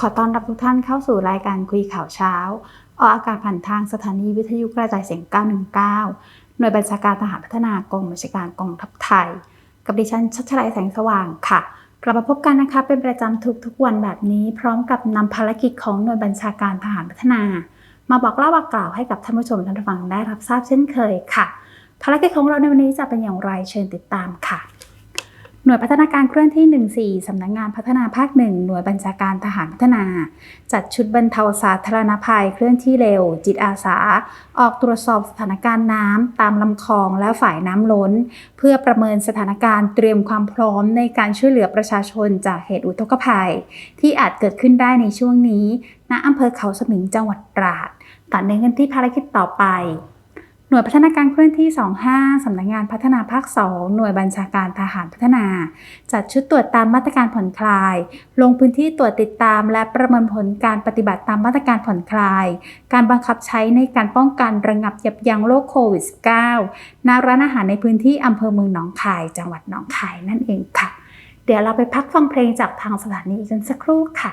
ขอต้อนรับทุกท่านเข้าสู่รายการคุยข่าวเช้า ออกอากาศผ่านทางสถานีวิทยุกระจายเสียง 919 หน่วยบัญชาการทหารพัฒนากองบัญชาการกองทัพไทย กับดิฉันชัชลัยแสงสว่างค่ะ กลับมาพบกันนะคะ เป็นประจำทุกๆวันแบบนี้ พร้อมกับนำภารกิจของหน่วยบัญชาการทหารพัฒนา มาบอกเล่าบอกกล่าวให้กับท่านผู้ชมท่านผู้ฟังได้รับทราบเช่นเคยค่ะ ภารกิจของเราในวันนี้จะเป็นอย่างไรเชิญติดตามค่ะ หน่วยพัฒนาการเคลื่อนที่ 14 สำนักงงานพัฒนาภาคหนึ่งหน่วยบัญชาการทหารพัฒนา จัดชุดบรรเทาสาธารณภัยเคลื่อนที่เร็ว จิตอาสา ออกตรวจสอบสถานการณ์น้ำตามลำคลองและฝ่ายน้ำล้น เพื่อประเมินสถานการณ์เตรียมความพร้อมในการช่วยเหลือประชาชนจากเหตุอุทกภัย ที่อาจเกิดขึ้นได้ในช่วงนี้ ณอำเภอเขาสมิงจังหวัดตราดต่อเนื่องกันที่ภารกิจต่อไป หน่วยพัฒนาการเคลื่อนที่ 25 สำนักงานพัฒนาภาค 2 หน่วยบัญชาการทหารพัฒนา จัดชุดตรวจตามมาตรการผ่อนคลาย ลงพื้นที่ตรวจติดตาม และประเมินผลการปฏิบัติตามมาตรการผ่อนคลาย การบังคับใช้ในการป้องกันระงับยับยั้งโรคโควิด -19 ณร้านอาหารในพื้นที่อำเภอเมืองหนองคาย จังหวัดหนองคายนั่นเองค่ะ เดี๋ยวเราไปพักฟังเพลงจากทางสถานีกันสักครู่ค่ะ